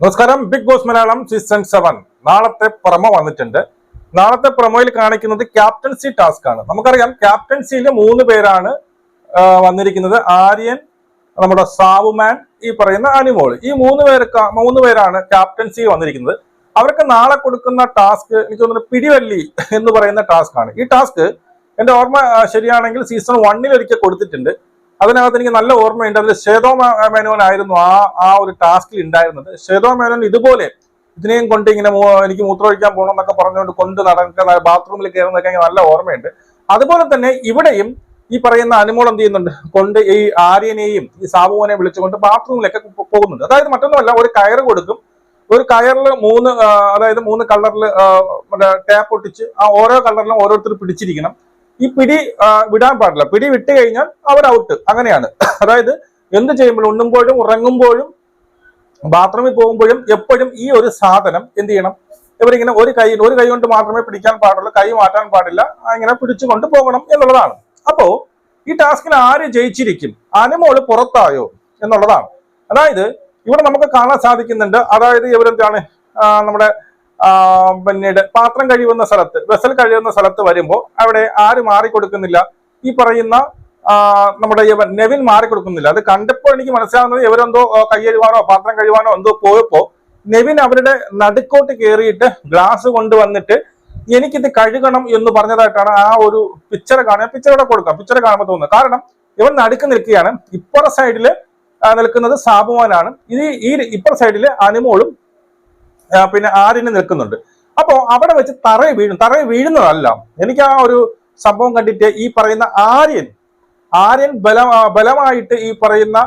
നമസ്കാരം. Big Boss Malayalam season seven. നാളത്തെ promo വന്നിട്ടുണ്ട്. നാളത്തെ പ്രമോയിൽ കാണിക്കുന്നത് ക്യാപ്റ്റൻസി ടാസ്ക് ആണ്. നമുക്കറിയാം ക്യാപ്റ്റൻസിയിൽ മൂന്ന് പേരാണ് വന്നിരിക്കുന്നത്. ആര്യൻ നമ്മുടെ സാവുമാൻ ഈ പറയുന്ന അനിമോൾ. ഈ മൂന്ന് പേർക്ക് മൂന്ന് പേരാണ് ക്യാപ്റ്റൻസി വന്നിരിക്കുന്നത്. അവർക്ക് നാളെ കൊടുക്കുന്ന ടാസ്ക് എനിക്ക് തോന്നുന്നു പിടിവല്ലി എന്ന് പറയുന്ന ടാസ്ക് ആണ്. ഈ ടാസ്ക് എന്റെ ഓർമ്മ ശരിയാണെങ്കിൽ സീസൺ വണ്ണിൽ ഒരിക്കൽ കൊടുത്തിട്ടുണ്ട്. അതിനകത്ത് എനിക്ക് നല്ല ഓർമ്മയുണ്ട് അതിൽ ശ്വേതോ മേനോൻ ആയിരുന്നു ആ ആ ഒരു ടാസ്കിൽ ഉണ്ടായിരുന്നത്. ശ്വേതോ മേനോൻ ഇതുപോലെ ഇതിനെയും കൊണ്ട് ഇങ്ങനെ എനിക്ക് മൂത്രമൊഴിക്കാൻ പോകണം എന്നൊക്കെ പറഞ്ഞുകൊണ്ട് കൊണ്ട് നടക്കുന്ന ബാത്റൂമിൽ കയറുന്നതൊക്കെ എനിക്ക് നല്ല ഓർമ്മയുണ്ട്. അതുപോലെ തന്നെ ഇവിടെയും ഈ പറയുന്ന അനുമോൾ എന്ത് ചെയ്യുന്നുണ്ട്? കൊണ്ട് ഈ ആര്യനെയും ഈ സാബുവിനെ വിളിച്ചുകൊണ്ട് ബാത്റൂമിലൊക്കെ പോകുന്നുണ്ട്. അതായത് മറ്റൊന്നുമല്ല ഒരു കയറ് കൊടുക്കും. ഒരു കയറിൽ മൂന്ന് അതായത് മൂന്ന് കളറിൽ മറ്റേ ടാപ്പ് ഒട്ടിച്ച് ആ ഓരോ കളറിലും ഓരോരുത്തർ പിടിച്ചിരിക്കണം. ഈ പിടി വിടാൻ പാടില്ല. പിടി വിട്ട് കഴിഞ്ഞാൽ അവർ ഔട്ട് അങ്ങനെയാണ്. അതായത് എന്ത് ചെയ്യുമ്പോഴും ഉണ്ണുമ്പോഴും ഉറങ്ങുമ്പോഴും ബാത്റൂമിൽ പോകുമ്പോഴും എപ്പോഴും ഈ ഒരു സാധനം എന്ത് ചെയ്യണം? ഇവരിങ്ങനെ ഒരു കൈ ഒരു കൈ കൊണ്ട് മാത്രമേ പിടിക്കാൻ പാടുള്ളൂ കൈ മാറ്റാൻ പാടില്ല ഇങ്ങനെ പിടിച്ചുകൊണ്ട് പോകണം എന്നുള്ളതാണ്. അപ്പോ ഈ ടാസ്കിൽ ആര് ജയിച്ചിരിക്കും? അനുമോൾ പുറത്തായോ എന്നുള്ളതാണ്. അതായത് ഇവിടെ നമുക്ക് കാണാൻ സാധിക്കുന്നുണ്ട്. അതായത് ഇവരെന്താണ്? നമ്മുടെ പിന്നീട് പാത്രം കഴിയുന്ന സ്ഥലത്ത് വെസൽ കഴിയുന്ന സ്ഥലത്ത് വരുമ്പോൾ അവിടെ ആര് മാറിക്കൊടുക്കുന്നില്ല. ഈ പറയുന്ന നമ്മുടെ യവൻ നെവിൻ മാറിക്കൊടുക്കുന്നില്ല. അത് കണ്ടപ്പോൾ എനിക്ക് മനസ്സിലാവുന്നത് ഇവരെന്തോ കൈ പാത്രം കഴുകാനോ എന്തോ പോയപ്പോ നെവിൻ അവരുടെ നടുക്കോട്ട് കയറിയിട്ട് ഗ്ലാസ് കൊണ്ടുവന്നിട്ട് എനിക്കിത് കഴുകണം എന്ന് പറഞ്ഞതായിട്ടാണ് ആ ഒരു പിക്ചർ കാണുക പിക്ചർ ഇവിടെ കൊടുക്കാം. പിക്ചർ കാണുമ്പോൾ തോന്നുന്നത് കാരണം ഇവൻ നടുക്ക് നിൽക്കുകയാണ്. ഇപ്പുറ സൈഡിൽ നിൽക്കുന്നത് സാബുവാനാണ് ഇത് ഈ ഇപ്പുറ സൈഡിൽ അനുമോളും പിന്നെ ആര്യന് നിൽക്കുന്നുണ്ട്. അപ്പോ അവിടെ വെച്ച് തറ വീഴും. തറ വീഴുന്നതല്ല. എനിക്ക് ആ ഒരു സംഭവം കണ്ടിട്ട് ഈ പറയുന്ന ആര്യൻ ആര്യൻ ബല ബലമായിട്ട് ഈ പറയുന്ന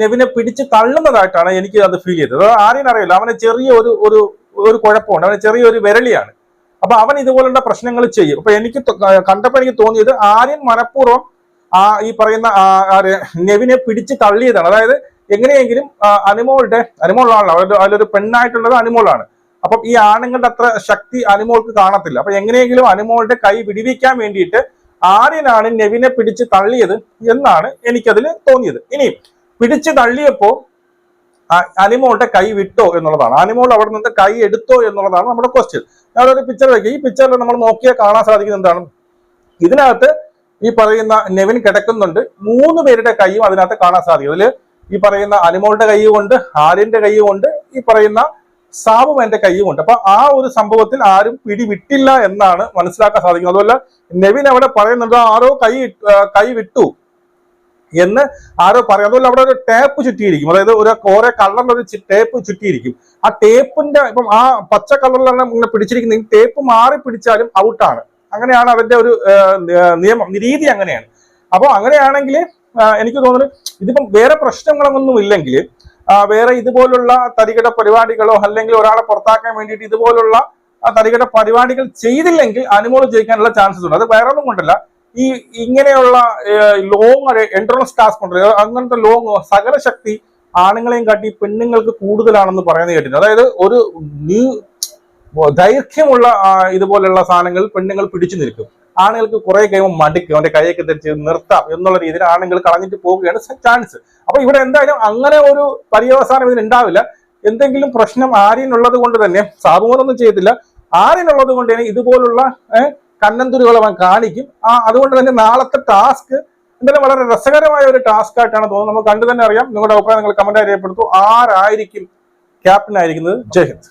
നെവിനെ പിടിച്ച് തള്ളുന്നതായിട്ടാണ് എനിക്ക് അത് ഫീൽ ചെയ്തത്. ആര്യൻ അറിയില്ല. അവന് ചെറിയ ഒരു ഒരു ഒരു കുഴപ്പമുണ്ട്. അവന് ചെറിയൊരു വിരളിയാണ് അപ്പൊ അവൻ ഇതുപോലുള്ള പ്രശ്നങ്ങൾ ചെയ്യും. അപ്പൊ എനിക്ക് കണ്ടപ്പോൾ കണ്ടപ്പോ എനിക്ക് തോന്നിയത് ആര്യൻ മനഃപൂർവം ആ ഈ പറയുന്ന നെവിനെ പിടിച്ച് തള്ളിയതാണ്. അതായത് എങ്ങനെയെങ്കിലും അനിമോളുടെ അനുമോളാണല്ലോ അവരുടെ അതിലൊരു പെണ്ണായിട്ടുള്ളത് അനുമോളാണ് അപ്പം ഈ ആണുങ്ങളുടെ അത്ര ശക്തി അനിമോൾക്ക് കാണത്തില്ല. അപ്പൊ എങ്ങനെയെങ്കിലും അനുമോളുടെ കൈ വിടിവിക്കാൻ വേണ്ടിയിട്ട് ആര്യനാണ് നെവിനെ പിടിച്ച് തള്ളിയത് എന്നാണ് എനിക്കതിൽ തോന്നിയത്. ഇനി പിടിച്ച് തള്ളിയപ്പോ അനിമോളുടെ കൈ വിട്ടോ എന്നുള്ളതാണ്. അനിമോൾ അവിടെ നിന്ന് കൈ എടുത്തോ എന്നുള്ളതാണ് നമ്മുടെ ക്വസ്റ്റ്യൻ ഞാനൊരു പിക്ചർ വയ്ക്കുക ഈ പിക്ചറിൽ നമ്മൾ നോക്കിയാൽ കാണാൻ സാധിക്കുന്നത് എന്താണ്? ഇതിനകത്ത് ഈ പറയുന്ന നെവിൻ കിടക്കുന്നുണ്ട്. മൂന്ന് പേരുടെ കൈയും അതിനകത്ത് കാണാൻ സാധിക്കും. അതിൽ ഈ പറയുന്ന അനിമോളുടെ കൊണ്ട് ആര്യന്റെ കൈ കൊണ്ട് ഈ പറയുന്ന സാബും എന്റെ കൈ കൊണ്ട് അപ്പൊ ആ ഒരു സംഭവത്തിൽ ആരും പിടിവിട്ടില്ല എന്നാണ് മനസ്സിലാക്കാൻ സാധിക്കുന്നത്. അതുപോലെ നെവിൻ അവിടെ പറയുന്നുണ്ട് ആരോ കൈ കൈ വിട്ടു എന്ന് ആരോ പറയും. അതുപോലെ അവിടെ ഒരു ടേപ്പ് ചുറ്റിയിരിക്കും. അതായത് ഒരു കോറെ കളറിൽ ഒരു ടേപ്പ് ചുറ്റിയിരിക്കും. ആ ടേപ്പിന്റെ ഇപ്പം ആ പച്ച കളറിലാണ് ഇങ്ങനെ പിടിച്ചിരിക്കുന്ന ഈ ടേപ്പ് മാറി പിടിച്ചാലും ഔട്ടാണ്. അങ്ങനെയാണ് അതിന്റെ ഒരു നിയമം രീതി അങ്ങനെയാണ്. അപ്പോൾ അങ്ങനെയാണെങ്കിൽ എനിക്ക് തോന്നുന്നു ഇതിപ്പം വേറെ പ്രശ്നങ്ങളൊന്നും ഇല്ലെങ്കിൽ വേറെ ഇതുപോലുള്ള തരികിട പരിപാടികളോ അല്ലെങ്കിൽ ഒരാളെ പുറത്താക്കാൻ വേണ്ടിയിട്ട് ഇതുപോലുള്ള തരികിട പരിപാടികൾ ചെയ്തില്ലെങ്കിൽ അനുമോൾ ജയിക്കാനുള്ള ചാൻസസ് ഉണ്ട്. അത് വേറെ ഒന്നും കൊണ്ടല്ല. ഈ ഇങ്ങനെയുള്ള ലോങ് എൻട്രൻസ് ടാസ്ക് ഉണ്ട്. അങ്ങനത്തെ ലോങ് സകല ശക്തി ആണുങ്ങളെയും കാട്ടി പെണ്ണുങ്ങൾക്ക് കൂടുതലാണെന്ന് പറയുന്നത് കേട്ടിട്ടുണ്ട്. അതായത് ഒരു ദൈർഘ്യമുള്ള ഇതുപോലെയുള്ള സാധനങ്ങൾ പെണ്ണുങ്ങൾ പിടിച്ചു നിൽക്കും. ആണുങ്ങൾക്ക് കുറെ കഴിയുമ്പോൾ മടുക്കും. അവന്റെ കൈയൊക്കെ തിരിച്ച് നിർത്താം എന്നുള്ള രീതിയിൽ ആണുങ്ങൾ കളഞ്ഞിട്ട് പോവുകയാണ് ചാൻസ് അപ്പൊ ഇവിടെ എന്തായാലും അങ്ങനെ ഒരു പര്യവസാനം ഇതിന് ഉണ്ടാവില്ല. എന്തെങ്കിലും പ്രശ്നം ആര്യനുള്ളത് കൊണ്ട് തന്നെ സാബുമോനൊന്നും ചെയ്തില്ല. ആര്യനുള്ളത് കൊണ്ട് തന്നെ ഇതുപോലുള്ള കന്നന്തുരുകൾ അവൻ കാണിക്കും. ആ അതുകൊണ്ട് തന്നെ നാളത്തെ ടാസ്ക് എന്തായാലും വളരെ രസകരമായ ഒരു ടാസ്ക് ആയിട്ടാണ് തോന്നുന്നത്. നമുക്ക് കണ്ടു തന്നെ അറിയാം. നിങ്ങളുടെ അഭിപ്രായം നിങ്ങൾ കമന്റ് രേഖപ്പെടുത്തു. ആരായിരിക്കും ക്യാപ്റ്റൻ ആയിരിക്കുന്നത്? ജയ് ഹിന്ദ്.